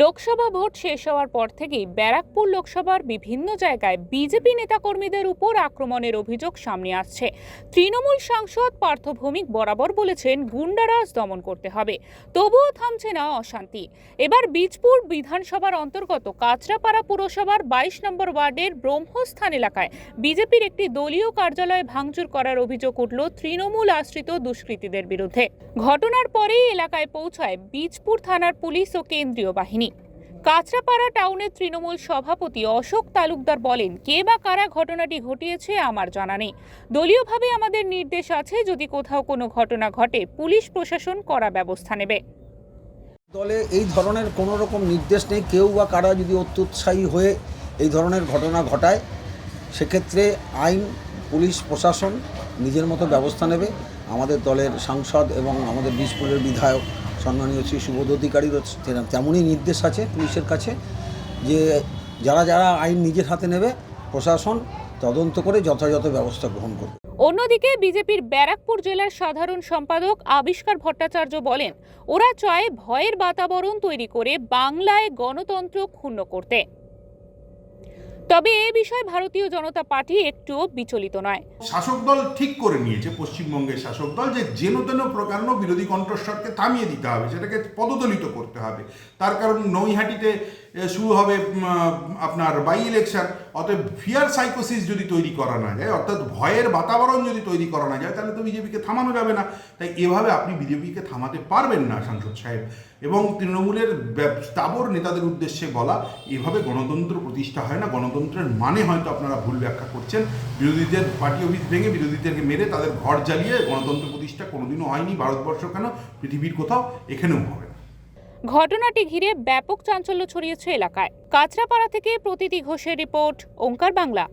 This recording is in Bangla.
লোকসভা ভোট শেষ হওয়ার পর থেকেই ব্যারাকপুর লোকসভার বিভিন্ন জায়গায় বিজেপি নেতাকর্মীদের উপর আক্রমণের অভিযোগ সামনে আসছে। তৃণমূল সাংসদ পার্থ ভৌমিক বরাবর বলেছেন, গুন্ডারাজ দমন করতে হবে। তবুও থামছে না অশান্তি। এবার বীজপুর বিধানসভার অন্তর্গত কাঁচরাপাড়া পুরসভার বাইশ নম্বর ওয়ার্ডের ব্রহ্মস্থান এলাকায় বিজেপির একটি দলীয় কার্যালয় ভাঙচুর করার অভিযোগ উঠল তৃণমূল আশ্রিত দুষ্কৃতীদের বিরুদ্ধে। ঘটনার পরেই এলাকায় পৌঁছায় বীজপুর থানার পুলিশ ও কেন্দ্রীয় বাহিনী। কাঁচরাপাড়া টাউনের তৃণমূল সভাপতি অশোক তালুকদার বলেন, কে বা কারা ঘটনাটি ঘটিয়েছে আমার জানা নেই। দলীয়ভাবে আমাদের নির্দেশ আছে, যদি কোথাও কোনো ঘটনা ঘটে, পুলিশ প্রশাসন করা ব্যবস্থা নেবে। দলে এই ধরনের কোনো রকম নির্দেশ নেই, কেউ বা কারা যদি অত্যুৎসাহী হয়ে এই ধরনের ঘটনা ঘটায়, সেক্ষেত্রে আইন, পুলিশ, প্রশাসন নিজের মতো ব্যবস্থা নেবে। আমাদের দলের সাংসদ এবং আমাদের বীজপুরের বিধায়ক সম্মানীয় শ্রী সুবোধ অধিকারীরও তেমনই নির্দেশ আছে পুলিশের কাছে যে যারা যারা আইন নিজের হাতে নেবে, প্রশাসন তদন্ত করে যথাযথ ব্যবস্থা গ্রহণ করবে। অন্যদিকে বিজেপির ব্যারাকপুর জেলার সাধারণ সম্পাদক আবিষ্কার ভট্টাচার্য বলেন, ওরা চায় ভয়ের বাতাবরণ তৈরি করে বাংলায় গণতন্ত্র ক্ষুণ্ণ করতে। তবে এ বিষয়ে ভারতীয় জনতা পার্টি একটু বিচলিত নয়। শাসক দল ঠিক করে নিয়েছে, পশ্চিমবঙ্গের শাসক দল, যে যেন তেন প্রকাণ্ড বিরোধী কণ্ঠস্বরকে থামিয়ে দিতে হবে, সেটাকে পদদলিত করতে হবে। তার কারণ নৈহাটিতে শুরু হবে আপনার বাই ইলেকশন অতএব ফিয়ার সাইকোসিস যদি তৈরি করা না যায়, অর্থাৎ ভয়ের বাতাবরণ যদি তৈরি করা না যায়, তাহলে তো বিজেপিকে থামানো যাবে না। তাই এভাবে আপনি বিজেপিকে থামাতে পারবেন না, সাংসদ সাহেব। এবং তৃণমূলের স্থাবর নেতাদের উদ্দেশ্যে বলা, এভাবে গণতন্ত্র প্রতিষ্ঠা হয় না, গণতন্ত্রের মানে হয়তো আপনারা ভুল ব্যাখ্যা করছেন। বিরোধীদের পার্টি অফিস ভেঙে বিরোধীদেরকে মেরে তাদের ঘর জ্বালিয়ে গণতন্ত্র প্রতিষ্ঠা কোনোদিনও হয়নি, ভারতবর্ষ কেন, পৃথিবীর কোথাও এখানেও হবে ঘটনাটি ঘিরে ব্যাপক চাঞ্চল্য ছড়িয়েছে এলাকায়। কাঁচরাপাড়া থেকে প্রতীতি ঘোষের রিপোর্ট ওঙ্কার বাংলা।